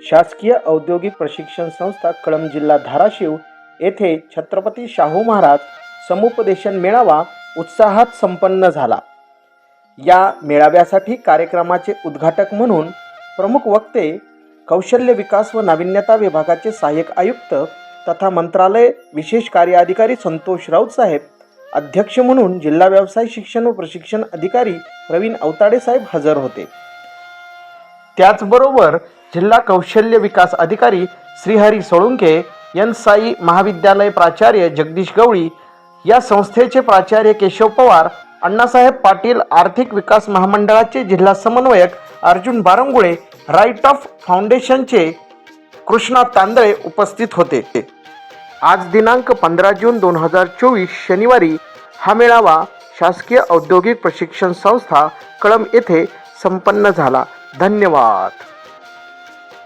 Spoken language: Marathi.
शासकीय औद्योगिक प्रशिक्षण संस्था कळंब जिल्हा धाराशिव येथे छत्रपती शाहू महाराज समुपदेशन मेळावा उत्साहात संपन्न झाला. या मेळाव्यासाठी कार्यक्रमाचे उद्घाटक म्हणून प्रमुख वक्ते कौशल्य विकास व नाविन्यता विभागाचे सहाय्यक आयुक्त तथा मंत्रालय विशेष कार्य अधिकारी संतोष राऊत साहेब अध्यक्ष म्हणून जिल्हा व्यवसाय शिक्षण व प्रशिक्षण अधिकारी प्रवीण अवताडे साहेब हजर होते. त्याचबरोबर जिल्हा कौशल्य विकास अधिकारी श्रीहरी सोळुंके एन साई महाविद्यालय प्राचार्य जगदीश गवळी या संस्थेचे प्राचार्य केशव पवार अण्णासाहेब पाटील आर्थिक विकास महामंडळाचे जिल्हा समन्वयक अर्जुन बारंगुळे राईट ऑफ फाउंडेशनचे कृष्णा तांदळे उपस्थित होते. आज दिनांक पंधरा जून दोन हजार चोवीस शनिवारी हा मेळावा शासकीय औद्योगिक प्रशिक्षण संस्था कळम येथे संपन्न झाला. धन्यवाद.